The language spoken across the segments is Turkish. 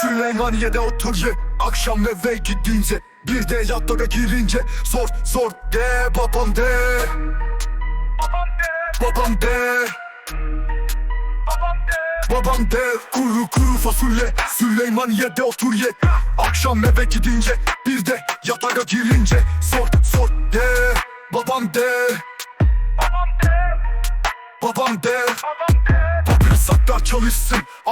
Süleymaniye'de otur ye. Akşam eve gidince Bir de yatlara girince Sor sor de babam de. Babam de. Babam de. Kuru kuru fasulye. Süleymaniye'de otur ye. Akşam eve gidince Bir de yatağa girince Sor sor de Babam de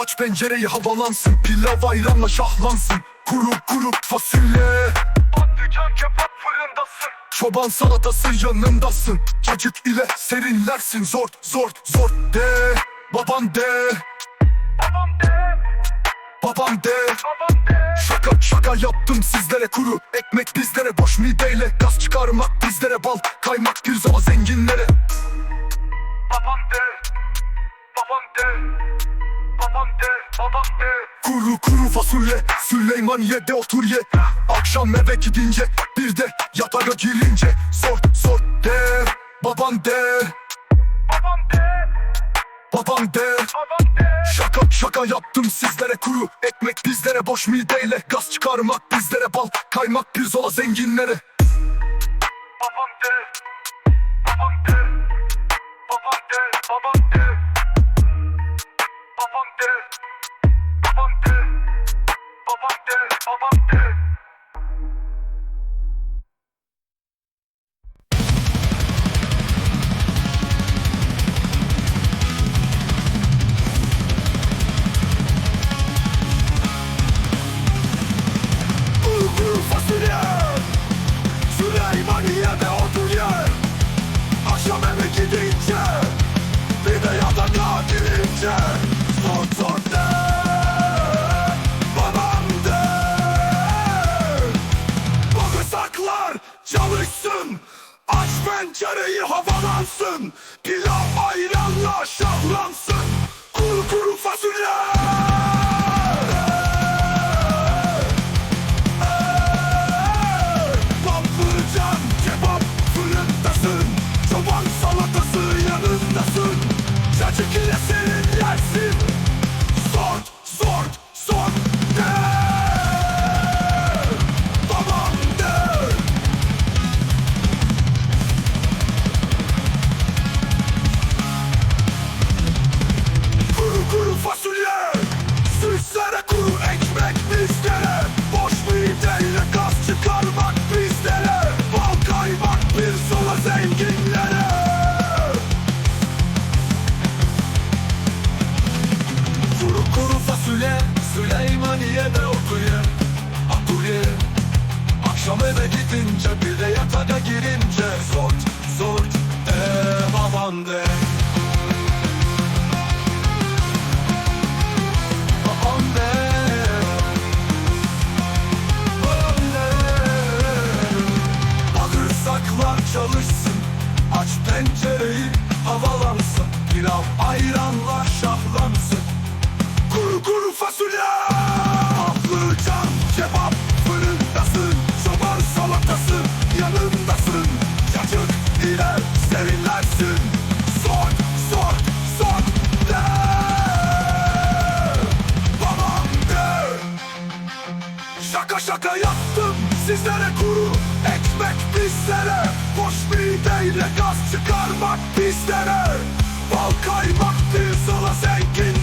Aç pencereyi havalansın. Pilav ayranla şahlansın. Kuru kuru fasulye. Patlıcan kebap fırındasın. Çoban salatası yanındasın. Cacık ile serinlersin. Zor zor zor de. Babam de. Babam de. Babam de. Babam de. Şaka şaka yaptım sizlere. Kuru Ekmek bizlere. Boş mideyle Gaz çıkarmak bizlere. Bal Kaymak pirzola zenginlere. Babam de Kuru kuru fasulye Süleymaniye'de otur ye. Akşam eve gidince Bir de yatağa girince Sor sor de. Babam de. Babam de. Babam de. Babam de. Şaka şaka yaptım sizlere kuru Ekmek bizlere boş mideyle Gaz çıkarmak bizlere bal Kaymak pirzola zenginlere. Babam de. Babam de. Babam de. Babam de Babam Türk çalışsın Aç pencereyi havalansın. Pilav ayranla şahlansın. Kuru kuru fasulye. Patlıcan kebap fırındasın diye de okuyayım Okuyayım Akşam eve gidince bir de yatağa girince Zort zort eee eh, baban de. Çalışsın Aç pencereyi havalansın Pilav ayran şaka yaptım sizlere kuru ekmek bizlere. Boş mideyle gaz çıkarmak bizlere. Bal kaymaktı sala zengin